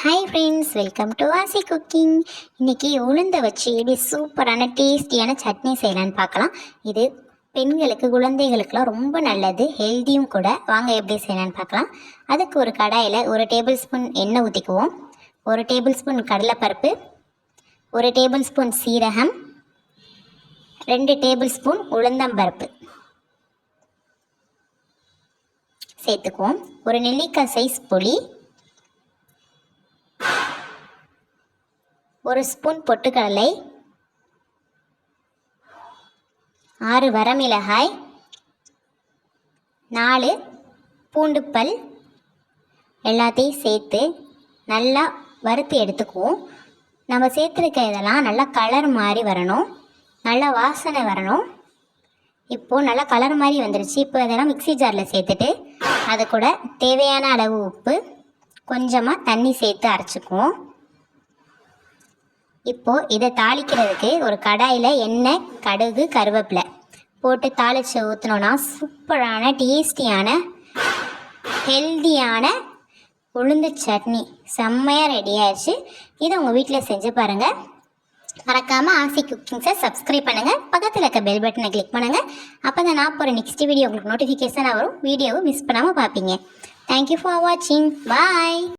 Hi friends welcome to Vasi cooking இன்றைக்கி உளுந்தை வச்சு எப்படி சூப்பரான டேஸ்டியான சட்னி செய்யலான்னு பார்க்கலாம். இது பெண்களுக்கு குழந்தைகளுக்கெல்லாம் ரொம்ப நல்லது. ஹெல்த்தியும் கூட. வாங்க எப்படி செய்யலான்னு பார்க்கலாம். அதுக்கு ஒரு கடாயில் ஒரு டேபிள் ஸ்பூன் எண்ணெய் ஊற்றிக்குவோம் ஒரு டேபிள் ஸ்பூன் கடலைப்பருப்பு ஒரு டேபிள் ஸ்பூன் சீரகம் ரெண்டு டேபிள் ஸ்பூன் உளுந்தம்பருப்பு. சேர்த்துக்குவோம். ஒரு நெல்லிக்காய் சைஸ் புளி ஒரு ஸ்பூன் பொட்டுக்கடலை ஆறு வரமிளகாய் நாலு பூண்டுப்பல் எல்லாத்தையும் சேர்த்து நல்லா வறுத்து எடுத்துக்குவோம். நம்ம சேர்த்துருக்க இதெல்லாம் நல்லா கலர் மாதிரி வரணும். நல்லா வாசனை வரணும். இப்போது நல்லா கலர் மாதிரி வந்துருச்சு. இப்போ இதெல்லாம் மிக்ஸி ஜாரில் சேர்த்துட்டு அது கூட தேவையான அளவு உப்பு கொஞ்சமாக தண்ணி சேர்த்து அரைச்சிக்குவோம். இப்போது இதை தாளிக்கிறதுக்கு ஒரு கடாயில் எண்ணெய் கடுகு கருவேப்பிலை போட்டு தாளித்து ஊற்றினோன்னா சூப்பரான டேஸ்டியான ஹெல்தியான உளுந்து சட்னி செம்மையாக ரெடி ஆயிடுச்சு இதை உங்கள் வீட்டில் செஞ்சு பாருங்கள் மறக்காமல் ஆசி குக்கிங்ஸை சப்ஸ்கிரைப் பண்ணுங்கள் பக்கத்தில் இருக்க பெல் பட்டனை கிளிக் பண்ணுங்கள் அப்போ தான் நான் போகிற நெக்ஸ்ட் வீடியோ உங்களுக்கு நோட்டிஃபிகேஷனாக வரும். வீடியோவை மிஸ் பண்ணாமல் பார்ப்பீங்க. தேங்க்யூ ஃபார் வாட்சிங் பாய்